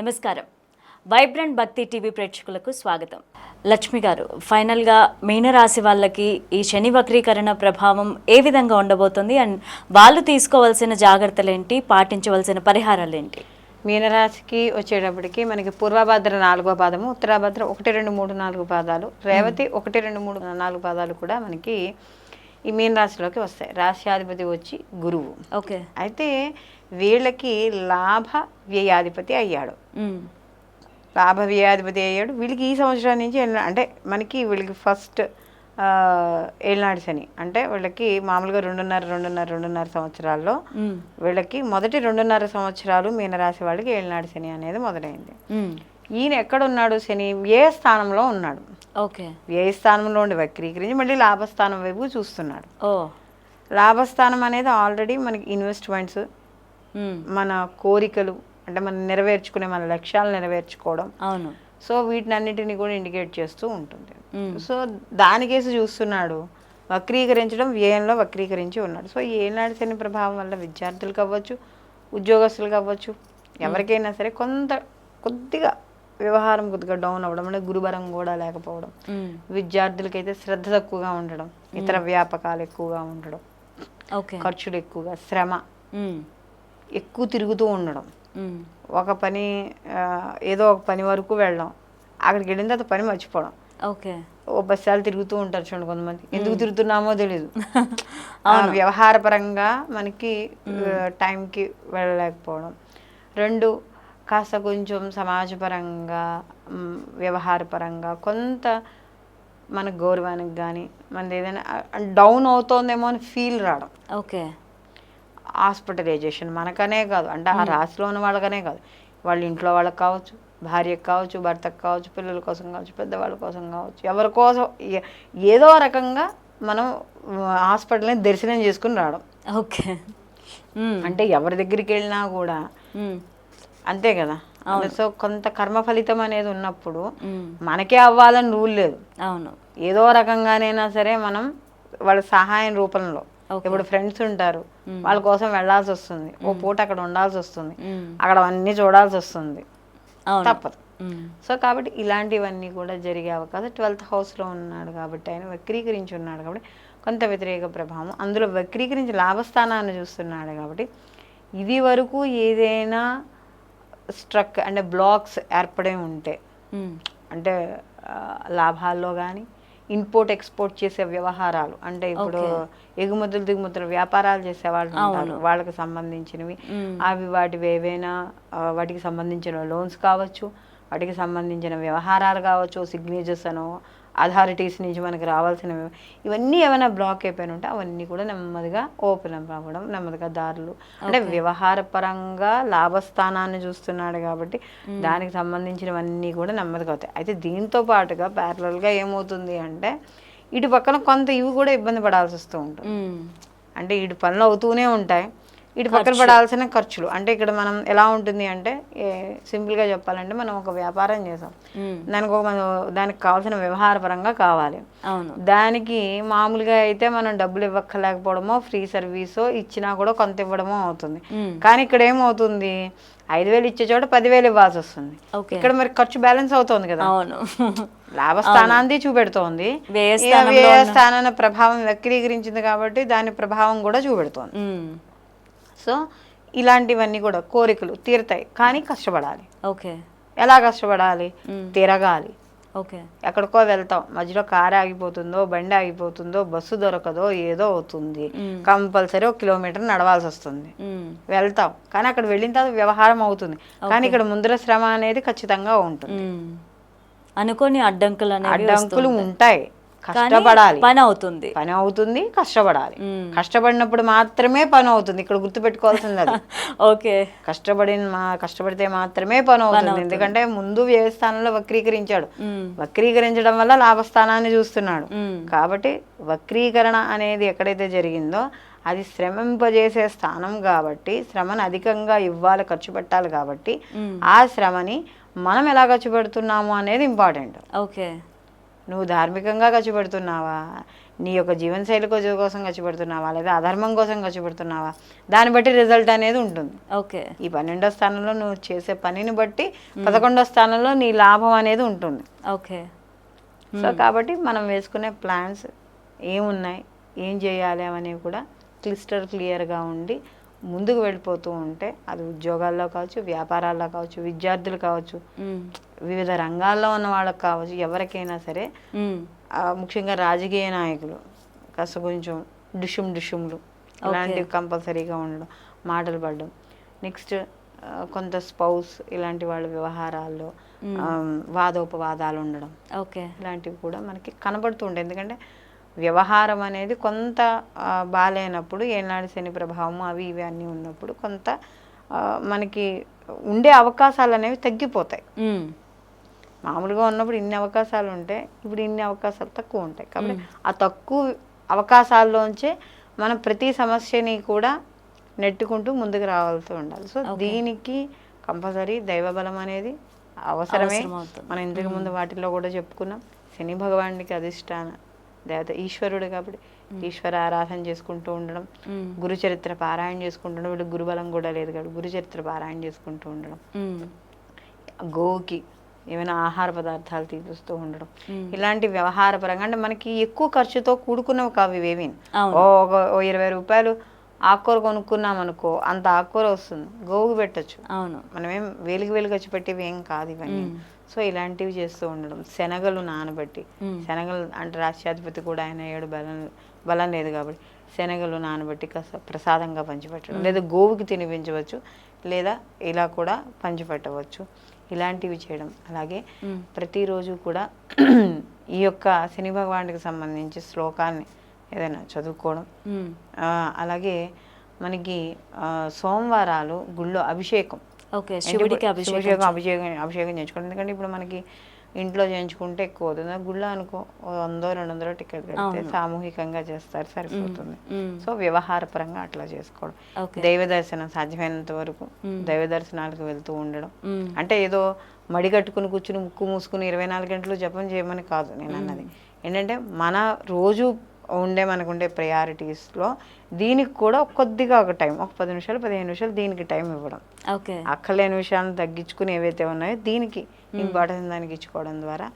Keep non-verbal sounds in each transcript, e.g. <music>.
నమస్కారం. వైబ్రెంట్ భక్తి టీవీ ప్రేక్షకులకు స్వాగతం. లక్ష్మి గారు ఫైనల్గా మీనరాశి వాళ్ళకి ఈ శని వక్రీకరణ ప్రభావం ఏ విధంగా ఉండబోతుంది? అండ్ వాళ్ళు తీసుకోవాల్సిన జాగ్రత్తలు ఏంటి పాటించవలసిన పరిహారాలు ఏంటి మీనరాశికి వచ్చేటప్పటికి మనకి పూర్వభద్ర నాలుగో పాదము ఉత్తరాభద్ర ఒకటి రెండు మూడు నాలుగు పాదాలు రేవతి ఒకటి రెండు మూడు నాలుగు పాదాలు కూడా మనకి ఈ మీన రాశిలోకి వస్తాయి. రాశ్యాధిపతి వచ్చి గురువు. ఓకే. అయితే వీళ్ళకి లాభ వ్యయాధిపతి అయ్యాడు. లాభ వ్యయాధిపతి అయ్యాడు. వీళ్ళకి ఈ సంవత్సరం నుంచి అంటే మనకి వీళ్ళకి ఫస్ట్ ఏళ్ళనాడు శని. అంటే వీళ్ళకి మామూలుగా రెండున్నర రెండున్నర రెండున్నర సంవత్సరాల్లో. వీళ్ళకి మొదటి రెండున్నర సంవత్సరాలు మీనరాశి వాళ్ళకి ఏళ్ళనాడు శని అనేది మొదలైంది. ఈయన ఎక్కడ ఉన్నాడు శని? ఏ స్థానంలో ఉన్నాడు? ఓకే. ఏ స్థానంలో ఉండి వక్రీకరించి మళ్ళీ లాభస్థానం వైపు చూస్తున్నాడు. ఓ. లాభస్థానం అనేది ఆల్రెడీ మనకి ఇన్వెస్ట్మెంట్స్. మన కోరికలు అంటే మనం నెరవేర్చుకునే మన లక్ష్యాలు నెరవేర్చుకోవడం. అవును. సో వీటిని అన్నిటిని కూడా ఇండికేట్ చేస్తూ ఉంటుంది. సో దానికేసి చూస్తున్నాడు. వక్రీకరించడం వ్యయంలో వక్రీకరించి ఉన్నాడు. సో ఏనాడు శని ప్రభావం వల్ల విద్యార్థులకు అవ్వచ్చు ఉద్యోగస్తులకు అవ్వచ్చు ఎవరికైనా సరే కొంత కొద్దిగా వ్యవహారం కొద్దిగా డౌన్ అవ్వడం అంటే గురుబలం కూడా లేకపోవడం. విద్యార్థులకైతే శ్రద్ధ తక్కువగా ఉండడం. ఇతర వ్యాపకాలు ఎక్కువగా ఉండడం. ఓకే. ఖర్చులు ఎక్కువగా శ్రమ. ఎక్కువ తిరుగుతూ ఉండడం. ఒక పని ఏదో ఒక పని వరకు వెళ్ళడం. అక్కడికి వెళ్ళిన తర్వాత పని మర్చిపోవడం. ఓకే. ఓ బస్ సార్లు తిరుగుతూ ఉంటారు చూడండి కొంతమంది. ఎందుకు తిరుగుతున్నామో తెలియదు <laughs> వ్యవహార పరంగా మనకి టైంకి వెళ్ళలేకపోవడం. రెండు కాస్త కొంచెం సమాజపరంగా మ్, వ్యవహార పరంగా కొంత మన గౌరవానికి కానీ మనది ఏదైనా డౌన్ అవుతోందేమో అని ఫీల్ రావడం. ఓకే. హాస్పిటలైజేషన్ మనకనే కాదు. అంటే ఆ రాశిలో ఉన్న వాళ్ళకనే కాదు. వాళ్ళ ఇంట్లో వాళ్ళకి కావచ్చు భార్యకు కావచ్చు భర్తకు కావచ్చు పిల్లల కోసం కావచ్చు పెద్దవాళ్ళ కోసం కావచ్చు ఎవరి కోసం ఏదో రకంగా మనం హాస్పిటల్ని దర్శనం చేసుకుని రావడం. ఓకే. అంటే ఎవరి దగ్గరికి వెళ్ళినా కూడా. అంతే కదా? సో కొంత కర్మ ఫలితం అనేది ఉన్నప్పుడు. మనకే అవ్వాలని రూల్ లేదు. అవును. ఏదో రకంగానైనా సరే మనం వాళ్ళ సహాయం రూపంలో. ఇప్పుడు ఫ్రెండ్స్ ఉంటారు. వాళ్ళ కోసం వెళ్ళాల్సి వస్తుంది. ఓ పూట అక్కడ ఉండాల్సి వస్తుంది. అక్కడ అన్నీ చూడాల్సి వస్తుంది. తప్పదు. సో కాబట్టి ఇలాంటివన్నీ కూడా జరిగే అవకాశం. ట్వెల్త్ హౌస్లో ఉన్నాడు కాబట్టి ఆయన వక్రీకరించి ఉన్నాడు కాబట్టి కొంత వ్యతిరేక ప్రభావం. అందులో వక్రీకరించి లాభస్థానాన్ని చూస్తున్నాడు కాబట్టి ఇది వరకు ఏదైనా స్ట్రక్ అంటే బ్లాక్స్ ఏర్పడే ఉంటే మ్మ్. అంటే లాభాల్లో కానీ ఇంపోర్ట్ ఎక్స్పోర్ట్ చేసే వ్యవహారాలు అంటే ఇప్పుడు ఎగుమతులు దిగుమతులు వ్యాపారాలు చేసే వాళ్ళు ఉంటారు వాళ్ళకి సంబంధించినవి మ్మ్. అవి వాటివి ఏవైనా వాటికి సంబంధించిన లోన్స్ కావచ్చు వాటికి సంబంధించిన వ్యవహారాలు కావచ్చు సిగ్నేచర్స్ అనో అథారిటీస్ నుంచి మనకి రావాల్సినవి ఇవన్నీ ఏమైనా బ్లాక్ అయిపోయిన ఉంటే అవన్నీ కూడా నెమ్మదిగా ఓపెన్ అవ్వడం నెమ్మదిగా దారులు అంటే వ్యవహార పరంగా లాభస్థానాన్ని చూస్తున్నాడు కాబట్టి దానికి సంబంధించినవన్నీ కూడా నెమ్మదిగా అవుతాయి. అయితే దీంతో పాటుగా ప్యారలల్గా ఏమవుతుంది అంటే ఇటు పక్కన కొంత ఇవి కూడా ఇబ్బంది పడాల్సి వస్తూ ఉంటుంది. మ్మ్. అంటే ఇటు పనులు అవుతూనే ఉంటాయి. ఇటు పక్కన పడాల్సిన ఖర్చులు. అంటే ఇక్కడ మనం ఎలా ఉంటుంది అంటే ఏ- సింపుల్గా చెప్పాలంటే మనం ఒక వ్యాపారం చేసాం. దానికి ఒక మనం దానికి కావాల్సిన వ్యవహార పరంగా కావాలి. దానికి మామూలుగా అయితే మనం డబ్బులు ఇవ్వక్కలేకపోవడమో ఫ్రీ సర్వీసో ఇచ్చినా కూడా కొంత ఇవ్వడమో అవుతుంది. కానీ ఇక్కడ ఏమవుతుంది? ఐదు వేలు ఇచ్చే చోట పదివేలు ఇవ్వాల్సి వస్తుంది. ఇక్కడ మరి ఖర్చు బ్యాలెన్స్ అవుతుంది కదా. అవును. లాభస్థానాన్ని చూపెడుతోంది. వ్యయ స్థానాన్ని ప్రభావం వక్రీకరించింది కాబట్టి దాని ప్రభావం కూడా చూపెడుతోంది. సో ఇలాంటివన్నీ కూడా కోరికలు తీరుతాయి. కానీ కష్టపడాలి. ఓకే. ఎలా కష్టపడాలి? తిరగాలి. ఓకే. ఎక్కడికో వెళ్తాం. మధ్యలో కారు ఆగిపోతుందో బండి ఆగిపోతుందో బస్సు దొరకదో ఏదో అవుతుంది. కంపల్సరీ ఒక కిలోమీటర్ నడవాల్సి వస్తుంది. వెళ్తాం. కానీ అక్కడ వెళ్ళిన తర్వాత వ్యవహారం అవుతుంది. కానీ ఇక్కడ ముందర శ్రమ అనేది ఖచ్చితంగా ఉంటుంది. అనుకోని అడ్డంకులు అడ్డంకులు ఉంటాయి. కష్టపడాలి. పని అవుతుంది పని అవుతుంది కష్టపడాలి. కష్టపడినప్పుడు మాత్రమే పని అవుతుంది ఇక్కడ గుర్తుపెట్టుకోవాల్సింది అది. <laughs> ఓకే. కష్టపడిన మా కష్టపడితే మాత్రమే పని అవుతుంది ఎందుకంటే ముందు వ్యయస్థానంలో వక్రీకరించాడు. వక్రీకరించడం వల్ల లాభస్థానాన్ని చూస్తున్నాడు. కాబట్టి వక్రీకరణ అనేది ఎక్కడైతే జరిగిందో అది శ్రమింపజేసే స్థానం కాబట్టి శ్రమను అధికంగా ఇవ్వాలి ఖర్చు పెట్టాలి కాబట్టి. ఆ శ్రమని మనం ఎలా ఖర్చు పెడుతున్నాము అనేది ఇంపార్టెంట్. ఓకే. నువ్వు ధార్మికంగా ఖర్చు పెడుతున్నావా నీ యొక్క జీవనశైలి కోసం ఖర్చు పెడుతున్నావా లేదా అధర్మం కోసం ఖర్చు పెడుతున్నావా దాన్ని బట్టి రిజల్ట్ అనేది ఉంటుంది. ఓకే. ఈ పన్నెండో స్థానంలో నువ్వు చేసే పనిని బట్టి పదకొండో స్థానంలో నీ లాభం అనేది ఉంటుంది. ఓకే. సో కాబట్టి మనం వేసుకునే ప్లాన్స్ ఏమున్నాయి? ఏం చేయాలి? అనేవి కూడా క్లిస్టర్ క్లియర్గా ఉండి ముందుకు వెళ్ళిపోతూ ఉంటే అది ఉద్యోగాల్లో కావచ్చు వ్యాపారాల్లో కావచ్చు విద్యార్థులు కావచ్చు. వివిధ రంగాల్లో ఉన్న వాళ్ళకి కావచ్చు ఎవరికైనా సరే ముఖ్యంగా రాజకీయ నాయకులు కాస్త కొంచెం డిషుమ్ డిషుమ్లు ఇలాంటివి కంపల్సరీగా ఉండడం మాటలు పడడం. నెక్స్ట్ కొంత స్పౌస్ ఇలాంటి వాళ్ళ వ్యవహారాల్లో వాదోపవాదాలు ఉండడం. ఓకే. ఇలాంటివి కూడా మనకి కనబడుతూ ఉంటాయి. ఎందుకంటే వ్యవహారం అనేది కొంత ఆ, బాలేనప్పుడు ఏనాడు శని ప్రభావం అవి ఇవి అన్నీ ఉన్నప్పుడు కొంత మనకి ఉండే అవకాశాలు అనేవి తగ్గిపోతాయి. మ్మ్. మామూలుగా ఉన్నప్పుడు ఇన్ని అవకాశాలు ఉంటాయి ఇప్పుడు ఇన్ని అవకాశాలు తక్కువ ఉంటాయి. కాబట్టి ఆ తక్కువ అవకాశాల్లోంచే మనం ప్రతి సమస్యని కూడా నెట్టుకుంటూ ముందుకు రావాల్సి ఉండాలి. సో దీనికి కంపల్సరీ దైవబలం అనేది అవసరమే. మనం ఇంతకు ముందు వాటిల్లో కూడా చెప్పుకున్నాం. శని భగవానుడికి అధిష్టాన. దేవత ఈశ్వరుడు కాబట్టి ఈశ్వర ఆరాధన చేసుకుంటూ ఉండడం. గురు చరిత్ర పారాయణ చేసుకుంటుండడం వీళ్ళు గురుబలం కూడా లేదు కాబట్టి గురు చరిత్ర పారాయణ చేసుకుంటూ ఉండడం. గోవుకి ఏమైనా ఆహార పదార్థాలు తీపిస్తూ ఉండడం. ఇలాంటి వ్యవహార పరంగా అంటే మనకి ఎక్కువ ఖర్చుతో కూడుకున్నవి కావు ఇవేవి అవును. ఓ ఒక ఇరవై రూపాయలు ఆకుకూర కొనుక్కున్నాం అనుకో అంత ఆకుకూర వస్తుంది గోవుకి పెట్టచ్చు అవును మనమేం వేలికి వేలు ఖర్చు పెట్టేవి ఏం కాదు ఇవన్నీ. సో ఇలాంటివి చేస్తూ ఉండడం. శనగలు నానబెట్టి. శనగలు అంటే రాష్ట్రాధిపతి కూడా ఆయన ఏడు బలం బలం లేదు కాబట్టి శనగలు నానబెట్టి కాస్త ప్రసాదంగా పంచిపెట్టడం. లేదా గోవుకి తినిపించవచ్చు లేదా ఇలా కూడా పంచిపెట్టవచ్చు. ఇలాంటివి చేయడం. అలాగే. ప్రతిరోజు కూడా ఈ యొక్క శని భగవానుడికి సంబంధించి శ్లోకాన్ని ఏదైనా చదువుకోవడం. అలాగే మనకి సోమవారాలు గుళ్ళో అభిషేకం. ఓకే శివుడికి అభిషేకం అభిషేకం అభిషేకం చేయించుకోవడం ఎందుకంటే ఇప్పుడు మనకి ఇంట్లో చేయించుకుంటే ఎక్కువ అవుతుంది. గుళ్ళో అనుకో వందో రెండు వందలో టికెట్ కడితే సామూహికంగా చేస్తారు సరిపోతుంది. సో వ్యవహార పరంగా అట్లా చేసుకోవడం. దైవ దర్శనం సాధ్యమైనంత వరకు దైవ దర్శనాలకు వెళ్తూ ఉండడం. అంటే ఏదో మడి కట్టుకుని కూర్చుని ముక్కు మూసుకుని ఇరవై నాలుగు గంటలు జపం చేయమని కాదు నేను అన్నది ఏంటంటే మన రోజు ఉండే మనకు ఉండే ప్రయారిటీస్లో దీనికి కూడా కొద్దిగా ఒక టైం ఒక పది నిమిషాలు పదిహేను నిమిషాలు దీనికి టైం ఇవ్వడం. ఓకే. అక్కర్లేని విషయాలను తగ్గించుకుని ఏవైతే ఉన్నాయో దీనికి ఇంపార్టెన్స్ దానికి ఇచ్చుకోవడం ద్వారా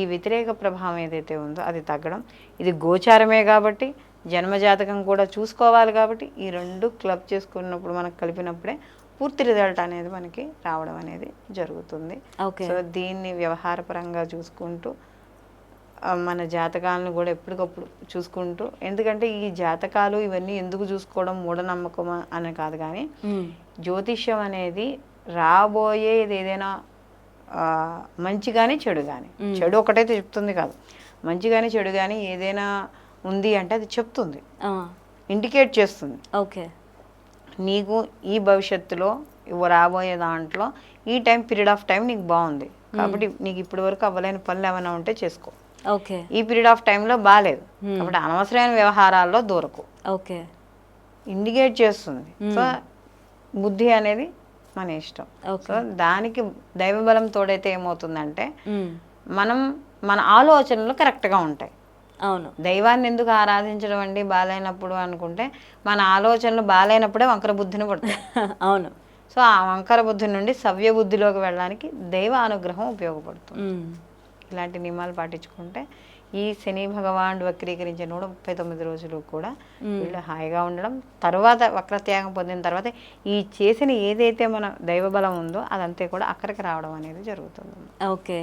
ఈ వ్యతిరేక ప్రభావం ఏదైతే ఉందో అది తగ్గడం. ఇది గోచారమే కాబట్టి జన్మజాతకం కూడా చూసుకోవాలి కాబట్టి ఈ రెండు క్లబ్ చేసుకున్నప్పుడు మనకు కలిపినప్పుడే పూర్తి రిజల్ట్ అనేది మనకి రావడం అనేది జరుగుతుంది. ఓకే. సో దీన్ని వ్యవహారపరంగా చూసుకుంటూ మన జాతకాలను కూడా ఎప్పటికప్పుడు చూసుకుంటూ ఎందుకంటే ఈ జాతకాలు ఇవన్నీ ఎందుకు చూసుకోవడం మూఢనమ్మకం అని కాదు కానీ. జ్యోతిష్యం అనేది రాబోయేది ఏదైనా మంచి కానీ చెడు కానీ చెడు ఒకటైతే చెప్తుంది కాదు. మంచి కానీ చెడు కానీ ఏదైనా ఉంది అంటే అది చెప్తుంది. ఇండికేట్ చేస్తుంది. ఓకే. నీకు ఈ భవిష్యత్తులో ఇవ్వ రాబోయే దాంట్లో ఈ టైం పీరియడ్ ఆఫ్ టైం నీకు బాగుంది. కాబట్టి నీకు ఇప్పటి వరకు అవ్వలేని పనులు ఏమైనా ఉంటే చేసుకో. ఓకే. ఈ పీరియడ్ ఆఫ్ టైంలో బాగాలేదు కాబట్టి అనవసరమైన వ్యవహారాల్లో దూరకు. ఓకే. ఇండికేట్ చేస్తుంది. సో బుద్ధి అనేది మన ఇష్టం. సో దానికి దైవబలం తోడైతే ఏమవుతుందంటే మ్మ్. మనం మన ఆలోచనలు కరెక్ట్గా ఉంటాయి. అవును. దైవాన్ని ఎందుకు ఆరాధించడం అండి బాగాలేనప్పుడు అనుకుంటే మన ఆలోచనలు బాగాలేనప్పుడే వంకర బుద్ధిని పడతాయి. <laughs> అవును. సో ఆ వంకర బుద్ధి నుండి సవ్య బుద్ధిలోకి వెళ్ళడానికి దైవ అనుగ్రహం ఉపయోగపడుతుంది. ఇలాంటి నియమాలు పాటించుకుంటే ఈ శని భగవానుడు వక్రీకరించిన నూట ముప్పై తొమ్మిది రోజులు కూడా వీళ్ళు హాయిగా ఉండడం తర్వాత వక్రత్యాగం పొందిన తర్వాత ఈ చేసిన ఏదైతే మన దైవ బలం ఉందో అదంతే కూడా అక్కడికి రావడం అనేది జరుగుతుంది. ఓకే.